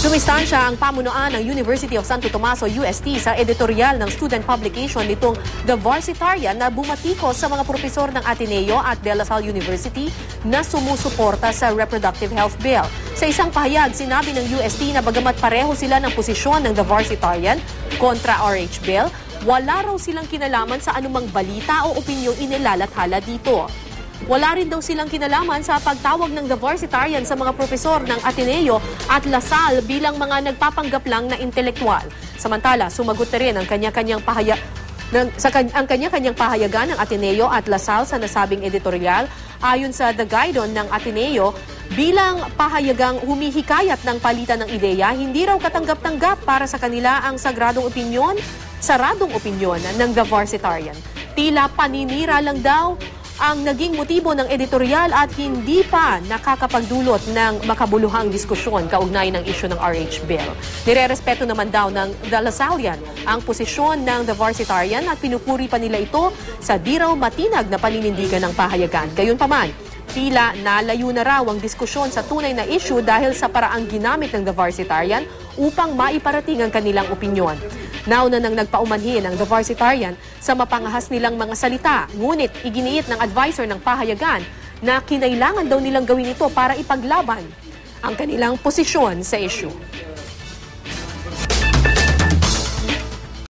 Sumistansya ang pamunuan ng University of Santo Tomaso UST sa editorial ng student publication nitong The Varsitarian na bumatikos sa mga propesor ng Ateneo at De La Salle University na sumusuporta sa reproductive health bill. Sa isang pahayag, sinabi ng UST na bagamat pareho sila ng posisyon ng The Varsitarian kontra RH bill, wala raw silang kinalaman sa anumang balita o opinyong inilalathala dito. Wala rin daw silang kinalaman sa pagtawag ng The Varsitarian sa mga propesor ng Ateneo at Lasal bilang mga nagpapanggap lang na intelektual. Samantala, sumagot na rin ang kanya-kanyang pahaya ng, sa ang kanya-kanyang pahayagan ng Ateneo at Lasal sa nasabing editorial ayon sa The Guidon ng Ateneo bilang pahayagang humihikayat ng palitan ng ideya, hindi raw katanggap-tanggap para sa kanila ang sagradong opinyon, saradong opinyon ng The Varsitarian. Tila paninira lang daw ang naging motibo ng editorial at hindi pa nakakapagdulot ng makabuluhang diskusyon kaugnay ng isyu ng RH bill. Nirerespeto naman daw ng The Lasallian ang posisyon ng The Varsitarian at pinupuri pa nila ito sa di raw matinag na paninindigan ng pahayagan. Gayunpaman, tila nalayo na raw ang diskusyon sa tunay na issue dahil sa paraang ginamit ng The Varsitarian upang maiparating ang kanilang opinyon. Nauna nang nagpaumanhin ang Varsitarian sa mapangahas nilang mga salita, ngunit iginiit ng advisor ng pahayagan na kinailangan daw nilang gawin ito para ipaglaban ang kanilang posisyon sa issue.